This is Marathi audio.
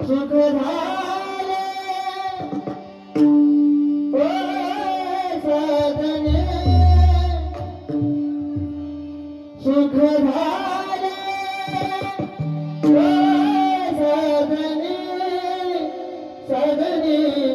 सुख झाले ओ साधने सुख झाले ओ साधने साधने